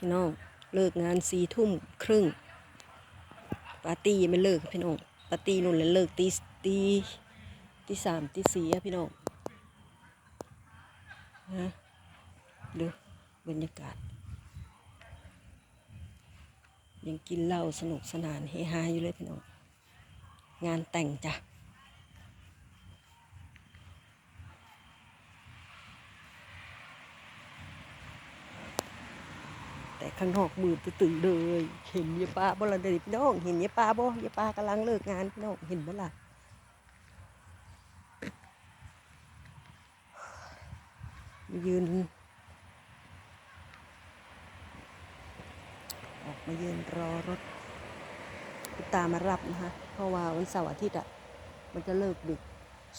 พี่น้อง เลิกงานสี่ทุ่มครึ่งปาร์ตี้ยังไม่เลิกพี่น้องปาร์ตี้นู่นเลยเลิกตีตีตีสามตีสี่อะพี่น้องนะดูบรรยากาศ ยังกินเหล้าสนุกสนานเฮฮาอยู่เลยพี่น้อง งานแต่งจ้ะ ข้างนอกมืดตื่นเลยเห็นยายป้าบ่ละเด็พี่น้อง เห็นยายป้าบ่ยายป้ากำลังเลิกงานพี่น้องเห็นบ่ล่ะมายืน ออกมายืนรอรถคุณตามารับนะคะเพราะว่าวันเสาร์อาทิตย์อะมันจะเลิกดึก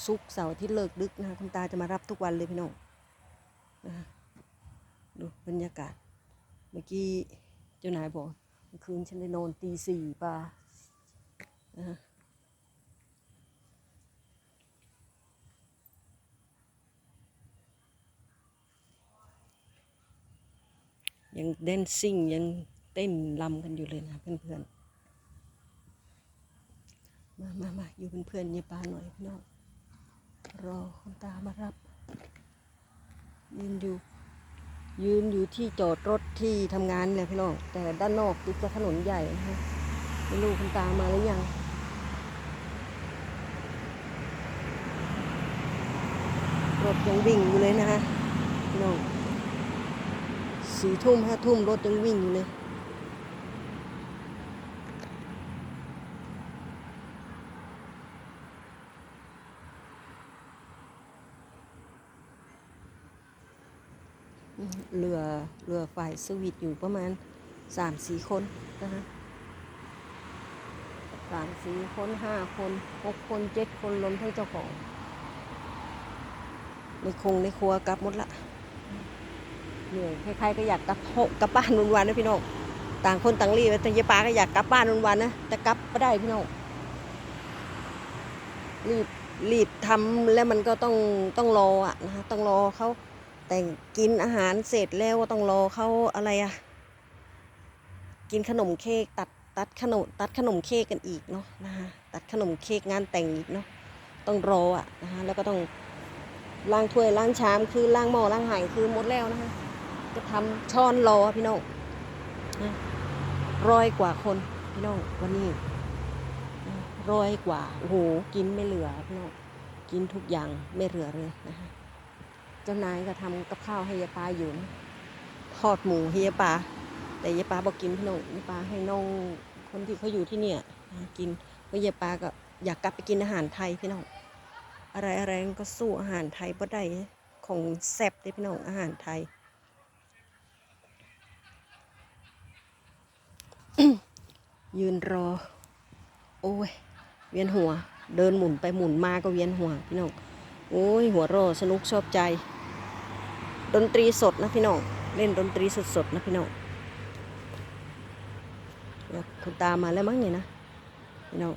ซุกเสาร์อาทิตย์เลิกดึกนะคะคุณตาจะมารับทุกวันเลยพี่น้องนะคะดูบรรยากาศ เมื่อกี้เจ้านายบอกเมื่อคืนฉันได้นอนตีสี่ป่านะฮะยังเดนซิ่งยังเต้นลำกันอยู่เลยนะเพื่อนๆ มามามาอยู่เป็นเพื่อนยายปาหน่อยพี่น้องรอคุณตามารับยืนอยู่ ยืนอยู่ที่จอดรถที่ทำงานเลยพี่น้อง แต่ด้านนอกติดกับถนนใหญ่นะฮะไม่รู้คุณตามาหรือยังรถยังวิ่งอยู่เลยนะฮะพี่น้องสี่ทุ่มห้าทุ่มรถยังวิ่งอยู่เลย เรือเรือฝ่ายสวิตอยู่ประมาณสามสี่คนนะคะสามสี่คนห้าคนหกคนเจ็ดคนรวมทั้งเจ้าของ ในคงในครัวกลับหมดละเหนื่อยใครๆก็อยากกลับกลับบ้านวันวันนะพี่น้องต่างคนต่างรีบแต่ยายปาก็อยากกลับบ้านวันวันนะแต่กลับไม่ได้พี่น้องรีบรีบทำแล้วมันก็ต้องต้องรออะนะคะต้องรอเขา แต่งกินอาหารเสร็จแล้วก็ต้องรอเขาอะไรอะกินขนมเค้กตัดตัดขนมตัดขนมเค้กกันอีกเนาะนะคะตัดขนมเค้กงานแต่งอีกเนาะต้องรออะนะคะแล้วก็ต้องล้างถ้วยล้างชามคือล้างหม้อล้างไหายคือหมดแล้วนะคะก็ทำช้อนรอพี่น้องนะร้อยกว่าคนพี่น้องวันนี้ร้อยกว่าโอ้โหกินไม่เหลือพี่น้องกินทุกอย่างไม่เหลือเลยนะคะ จ้านายก็ทำกับข้าวให้ยายปาอยู่ทอดหมูให้ยายปาแต่ยายปาบอกกินขนมยายปาให้น้องคนที่เขาอยู่ที่เนี่ยกินเพราะยายปาก็อยากกลับไปกินอาหารไทยพี่น้องอะไรอะไรก็สู้อาหารไทยบ่ได้ของแซ่บเลยพี่น้องอาหารไทยยืนรอ โอ้ย เวียนหัว เดินหมุนไปหมุนมาก็เวียนหัวพี่น้อง โอ้ย หัวรอสนุกชอบใจ ดนตรีสดนะพี่น้องเล่นดนตรีสดๆนะพี่น้องคุณตามาแล้วมั้งเนี่ยนะพี่น้อง